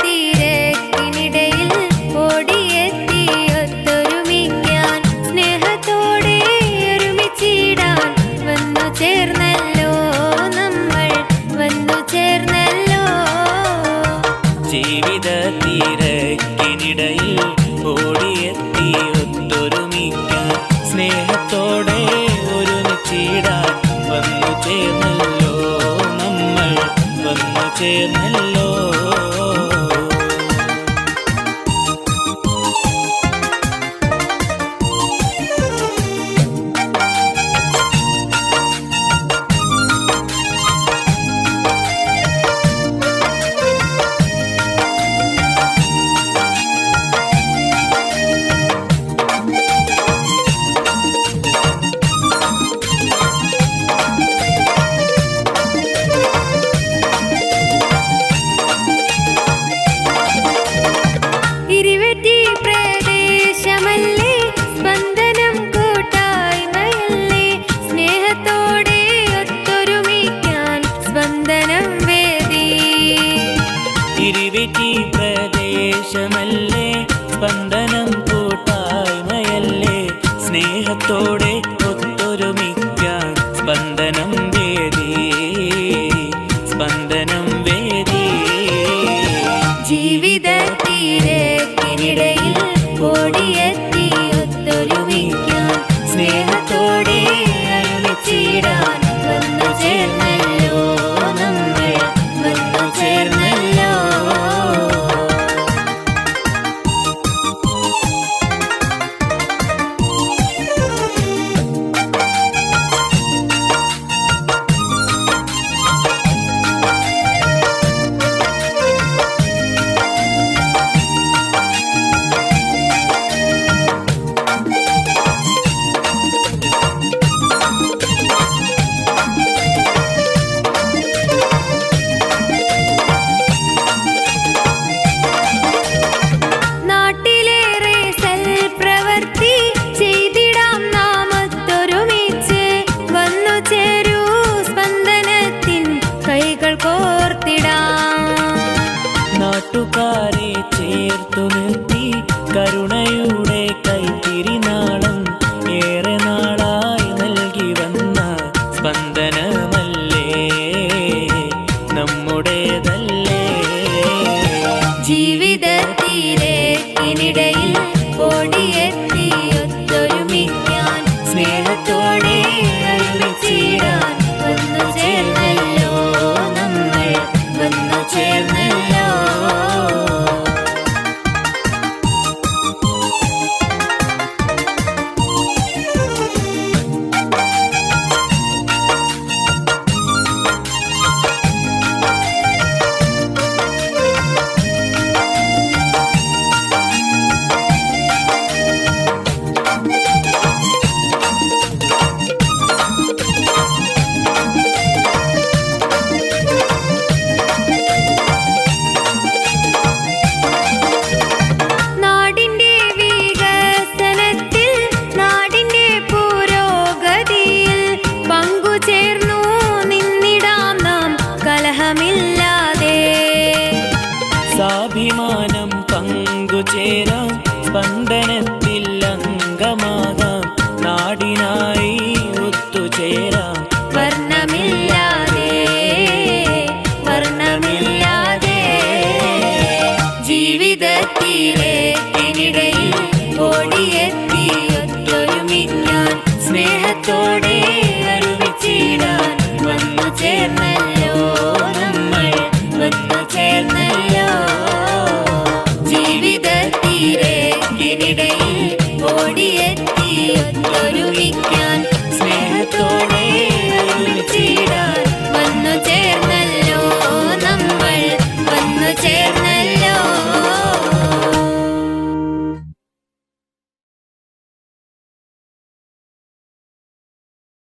ತೀರೆ കൂട്ടുകാരെ ചേർത്തു നിർത്തി കരുണയുടെ കൈത്തിരി സ്നേഹത്തോടെ അരുമിച്ചിടാൻ വന്നു ചേർന്നല്ലോ നമ്മൾ വന്നു ചേർന്നല്ലോ. ജീവിത തീരെ ഓടിയെത്തി ഒത്തൊരുമിക്കാൻ സ്നേഹത്തോടെ